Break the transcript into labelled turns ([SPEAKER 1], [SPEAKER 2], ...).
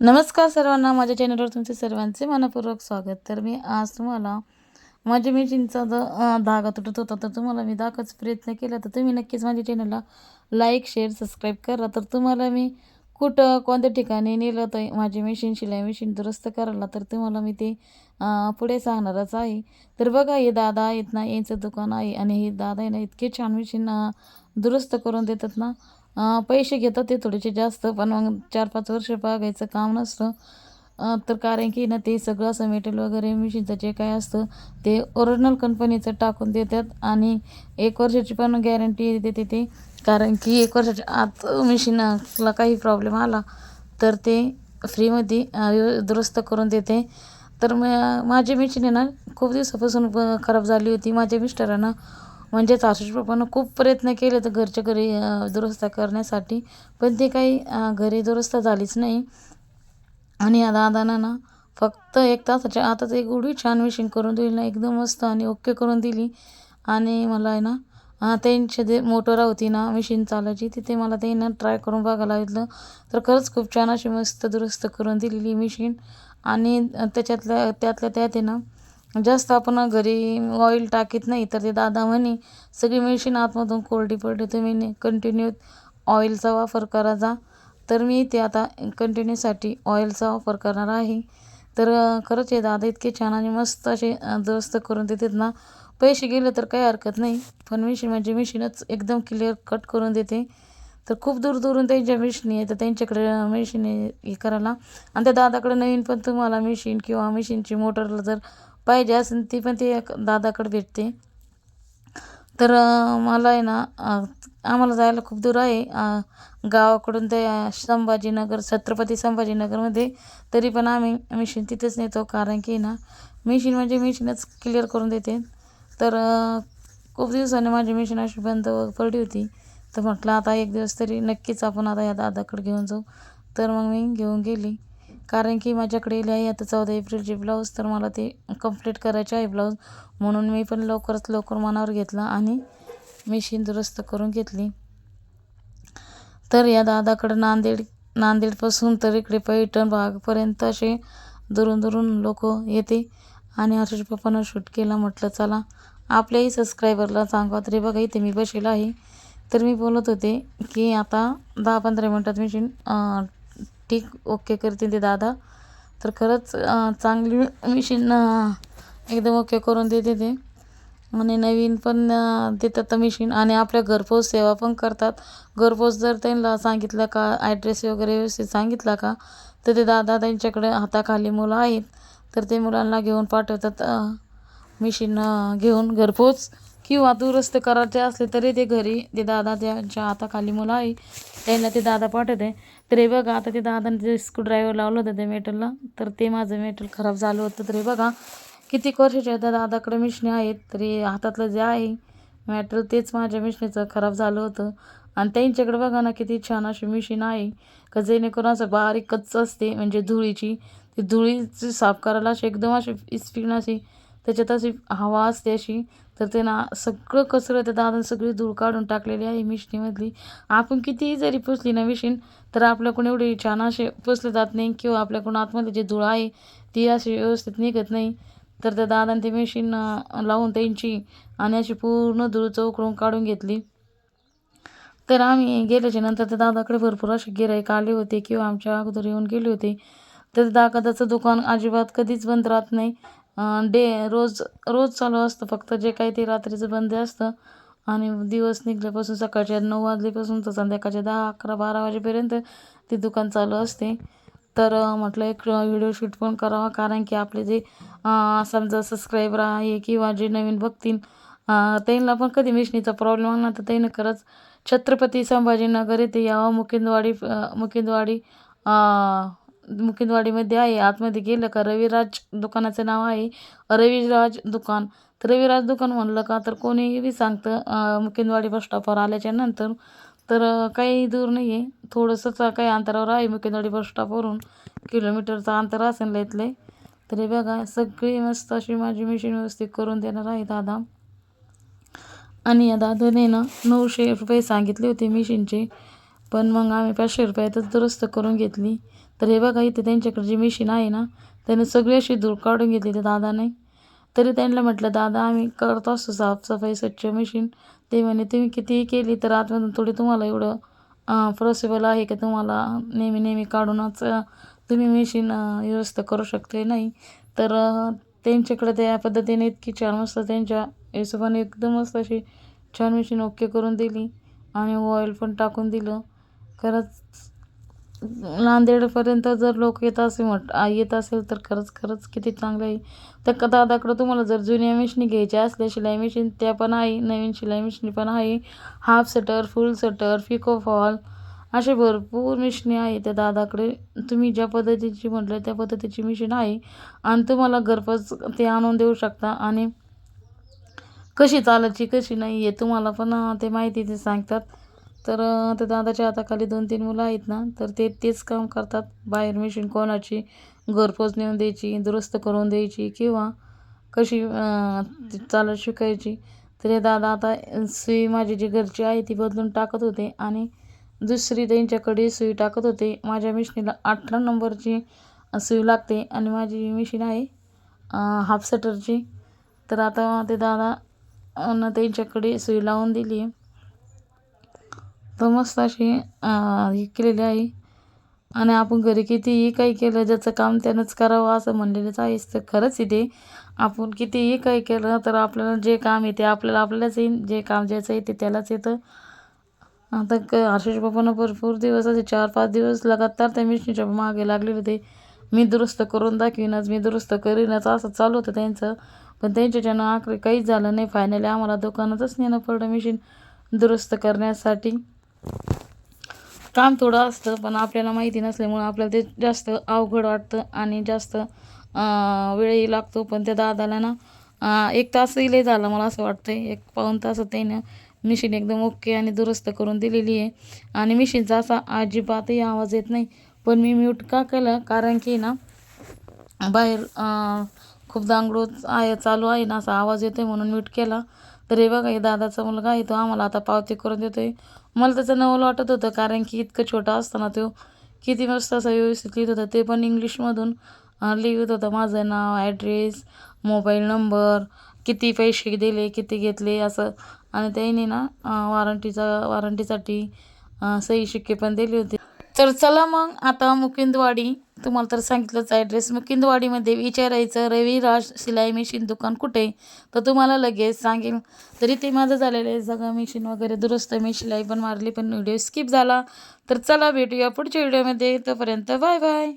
[SPEAKER 1] नमस्कार सर्वांना माझ्या चॅनलवर तुमचे सर्वांचे मनपूर्वक स्वागत. तर मी आज तुम्हाला माझ्या मेशिनचा जो धागा तुटत होता तर तुम्हाला मी दाखवायचा प्रयत्न केला. तर तुम्ही नक्कीच माझ्या चॅनलला लाईक शेअर सबस्क्राईब करा. तर तुम्हाला मी कुठं कोणत्या ठिकाणी नेलं तर माझी मशीन शिलाई मशीन दुरुस्त करायला तर तुम्हाला मी ते पुढे सांगणारच आहे. तर बघा हे दादा आहेत ना यांचं दुकान आहे आणि हे दादा आहे ना इतके छान मशीन दुरुस्त करून देतात ना. पैसे घेतात ते थोडेसे जास्त पण मग चार पाच वर्ष बागायचं काम नसतं. तर कारण की ना ते सगळं असं मेटेरियल वगैरे मिशीनचं जे काय असतं ते ओरिजिनल कंपनीचं टाकून देतात आणि एक वर्षाची पण गॅरंटी देते ते. कारण की एक वर्षाच्या आत मिशीनला काही प्रॉब्लेम आला तर ते फ्रीमध्ये दुरुस्त करून देते. तर म माझी मशीन आहे ना खूप दिवसापासून खराब झाली होती. माझ्या मिस्टरांना म्हणजेच आशिष पप्पानं खूप प्रयत्न केले तर घरच्या घरी दुरुस्त करण्यासाठी. पण ते काही घरी दुरुस्त झालीच नाही. आणि या दादानं ना फक्त एक तासाच्या आता एक एवढी छान मिशिंग करून दिली ना एकदम मस्त आणि ओके करून दिली. आणि मला आहे ना त्यांची जे मोटर होती ना मशीन चालायची तिथे मला ते ना ट्राय करून बघायला लागितलं तर खरंच खूप छान अशी मस्त दुरुस्त करून दिलेली मशीन आणि त्याच्यातल्या त्यातल्या त्यात आहे ना जास्त आपण घरी ऑइल टाकीत नाही तर ते दादा म्हणे सगळी मशीन आतमधून कोरडी पडली तुम्ही कंटिन्यू ऑइलचा वापर करा जा. तर मी ते आता कंटिन्यूसाठी ऑइलचा वापर करणार आहे. तर खरंच हे दादा इतके छान आणि मस्त असे दुरुस्त करून देतात ना. पैसे गेले तर काही हरकत नाही पण मशीन म्हणजे मशीनच एकदम क्लिअर कट करून देते. तर खूप दूर दूरून त्यांच्या मिशिनी आहे तर त्यांच्याकडे मशीन हे करायला. आणि त्या दादाकडे नवीन पण तुम्हाला मशीन किंवा मशीनची मोटरला जर पाहिजे असेल ती पण ते एक दादाकडे भेटते. तर मला आहे ना आम्हाला जायला खूप दूर आहे. गावाकडून ते संभाजीनगर छत्रपती संभाजीनगरमध्ये तरी पण आम्ही मिशीन तिथेच नेतो. कारण की ना मिशीन म्हणजे मिशीनच क्लिअर करून देते. तर खूप दिवसाने माझी मशीन अशी बंद पडली होती. तर म्हटलं आता एक दिवस तरी नक्कीच आपण आता या दादाकडे घेऊन जाऊ. तर मग मी घेऊन गेली. कारण की माझ्याकडे येईल आहे आता चौदा एप्रिलचे ब्लाऊज तर मला ते कंप्लीट करायचे आहे ब्लाऊज. म्हणून मी पण लवकरात लवकर मनावर घेतला आणि मशीन दुरुस्त करून घेतली. तर या दादाकडं नांदेड नांदेडपासून तर इकडे पैठण भागपर्यंत असे दुरून दुरून लोक येते. आणि हर्ष पप्पानं शूट केला म्हटलं चला आपल्याही सबस्क्रायबरला सांगा. तरी बघा इथे मी बसेल आहे. तर मी बोलत होते की आता दहा पंधरा मिनटात मशीन ठीक ओके करते ते दादा. तर खरंच चांगली मशीन एकदम ओके करून देते ते. आणि नवीन पण देतात देतात मशीन आणि आपल्या घरपोच सेवा पण करतात. घरपोच जर त्यांना सांगितलं का ॲड्रेस वगैरे व्यवस्थित सांगितला का तर ते दादा त्यांच्याकडे हाताखाली मुलं आहेत. तर ते मुलांना घेऊन पाठवतात मशीन घेऊन घरपोच. किंवा दुरुस्त करायचे असले तरी ते घरी ते दादा त्यांच्या हाताखाली मुलं आहे त्यांना ते दादा पाठवते. तर हे बघा आता ते दादाने जे स्क्रूड्रायव्हर लावलं होतं त्या मेटलला तर ते माझं मेटल खराब झालं होतं. तर हे बघा किती वर्षाच्या त्या दादाकडे मिशने आहेत तरी हातातलं जे आहे मॅटर तेच माझ्या मिशनीचं खराब झालं होतं. आणि त्यांच्याकडे बघा ना किती छान अशी मिशीन आहे का जेणेकरून असं बारीक कच्च असते म्हणजे धुळीची. ती धुळीची साफ करायला अशी एकदम अशी इस्पिन अशी त्याच्यात अशी हवा असते अशी. तर ते ना सगळं कचरं त्या दादानं सगळी धूळ काढून टाकलेली आहे मिशनीमधली. आपण कितीही जरी पुसली ना मिशीन तर आपल्याकडून एवढी छान असे पुसले जात नाही किंवा आपल्याकडून आतमध्ये जी धूळ आहे ती अशी व्यवस्थित निघत नाही. तर त्या दादाने ती मशीन लावून त्यांची आणि अशी पूर्ण धूळ चौकडून काढून घेतली. तर आम्ही गेल्याच्यानंतर त्या दादाकडे भरपूर असे गिराईक आले होते किंवा आमच्या अगोदर येऊन गेले होते. तर दादाचं दुकान अजिबात कधीच बंद राहत नाही. डे रोज रोज चालू असतं. फक्त जे काही ते रात्रीचं बंद असतं. आणि दिवस निघल्यापासून सकाळच्या नऊ वाजल्यापासून तर संध्याकाळच्या दहा अकरा बारा वाजेपर्यंत ते दुकान चालू असते. तर म्हटलं एक व्हिडिओ शूट पण करावा. कारण की आपले जे समजा सबस्क्रायबर आहे किंवा जे नवीन बघतील त्यांना पण कधी मिशनीचा प्रॉब्लेम आला तर त्यांना खरंच छत्रपती संभाजीनगर येथे यावं. मुकिंदवाडी मुकिंदवाडी मुकिंदवाडीमध्ये आहे. आतमध्ये गेलं का रविराज दुकानाचं नाव आहे. रविराज दुकान. तर रविराज दुकान म्हणलं का तर कोणीही सांगतं मुकिंदवाडी बस स्टॉपवर आल्याच्यानंतर. तर काही दूर नाही आहे थोडंसंच काही अंतरावर आहे मुकिंदवाडी बस स्टॉपवरून किलोमीटरचं अंतर असेल इथले तरी बघा सगळी मस्त अशी माझी मशीन व्यवस्थित करून देणार आहे दादा. आणि या दादाने ना नऊशे रुपये सांगितले होते मशीनचे पण मग आम्ही पाचशे रुपयातच दुरुस्त करून घेतली. तर हे बघा इथे त्यांच्याकडे जी मशीन आहे ना त्याने सगळी अशी धूळ काढून घेतली ते दादाने. तरी त्यांना म्हटलं दादा आम्ही करत असतो साफसफाई स्वच्छ मशीन ते म्हणे तुम्ही कितीही केली तर आतमधून थोडी तुम्हाला एवढं पॉसिबल आहे की? तुम्हाला नेहमी नेहमी काढूनच तुम्ही मशीन व्यवस्था करू शकते नाही? तर त्यांच्याकडे त्या पद्धतीने इतकी छान मस्त त्यांच्या हिशोबाने एकदम मस्त अशी छान मशीन ओके करून दिली आणि ऑइल पण टाकून दिलं. खरंच नांदेडपर्यंत जर लोक येत असे म्हट येत असेल तर खरंच खरंच किती चांगलं आहे. तर क- दादाकडं तुम्हाला जर जुन्या मशीनी घ्यायच्या असल्या शिलाई मशीन त्या पण आहे नवीन शिलाई मशीनी पण आहे. Half shuttle full shuttle pico fall असे भरपूर मिशनी आहे त्या दादाकडे. तुम्ही ज्या पद्धतीची म्हटलं त्या पद्धतीची मिशीन आहे. आणि तुम्हाला घरपोच ते आणून देऊ शकता. आणि कशी चालायची कशी नाही आहे तुम्हाला पण ते माहिती ते सांगतात. तर त्या दादाच्या हाताखाली दोन तीन मुलं आहेत ना तर ते तेच काम करतात. बाहेर मशीन कोणाची घरपोच नेऊन द्यायची दुरुस्त करून द्यायची किंवा कशी चालत शिकायची. तर हे दादा आता सुई माझी जी घरची आहे ती बदलून टाकत होते आणि दुसरी त्यांच्याकडे सुई टाकत होते. माझ्या मिशनीला अठरा नंबरची सुई लागते आणि माझी मिशीन आहे हाफ सटरची तर आता ते दादा त्यांच्याकडे सुई लावून दिली. तर मस्त अशी हे केलेली आहे. आणि आपण घरी कितीही काही केलं ज्याचं काम त्यानंच करावं असं म्हणलेलंच आहेच तर खरंच इथे आपण कितीही काही केलं तर आपल्याला जे काम येते आपल्याला आपल्यालाच येईन. जे काम ज्याचं येते त्यालाच येतं. आता क आशिष बाबांना भरपूर दिवस असे चार पाच दिवस लगातार त्या मिशनीच्या मागे लागले होते. मी दुरुस्त करून दाखवीनच मी दुरुस्त करीनच असं चालू होतं त्यांचं. पण त्यांच्याच्यानं आखरी काहीच झालं नाही. फायनली आम्हाला दुकानातच नेणं पडलं मिशीन दुरुस्त करण्यासाठी. काम थोडं असतं पण आपल्याला माहिती नसल्यामुळं आपल्याला ते जास्त अवघड वाटतं आणि जास्त वेळही लागतो. पण त्या दादाला ना एक तासही लय झाला मला असं वाटतं आहे एक पाऊण तास त्यानं मिशीन एकदम ओके आणि दुरुस्त करून दिलेली आहे. आणि मिशीनचा असा अजिबातही आवाज येत नाही. पण मी म्यूट का केलं? कारण की ना बाहेर खूप दांगडू आहे चालू आहे ना असा आवाज येतो आहे म्हणून म्यूट केला. तर हे बघा हे दादाचा मुलगा आहे तो आम्हाला आता पावती करून देतो आहे मला त्याचं नवल वाटत होतं कारण की इतकं छोटा असताना तो किती मस्त असा व्यवस्थित लिहित होता. ते पण इंग्लिशमधून लिहित होतं. माझं नाव ॲड्रेस मोबाईल नंबर किती पैसे दिले किती घेतले असं. आणि त्याने ना वॉरंटीचा वॉरंटीसाठी सही शिक्के पण दिले होते. तर चला मग आता मुकिंदवाडी तुम्हाला तर सांगितलंच ॲड्रेस मुकिंदवाडीमध्ये विचारायचं रविराज शिलाई मशीन दुकान कुठे? आहे? तर तुम्हाला लगेच सांगेल तरी ते माझं झालेलं आहे सगळं मशीन वगैरे दुरुस्त मी शिलाई पण मारली पण व्हिडिओ स्किप झाला. तर चला भेटूया पुढच्या व्हिडिओमध्ये तोपर्यंत बाय बाय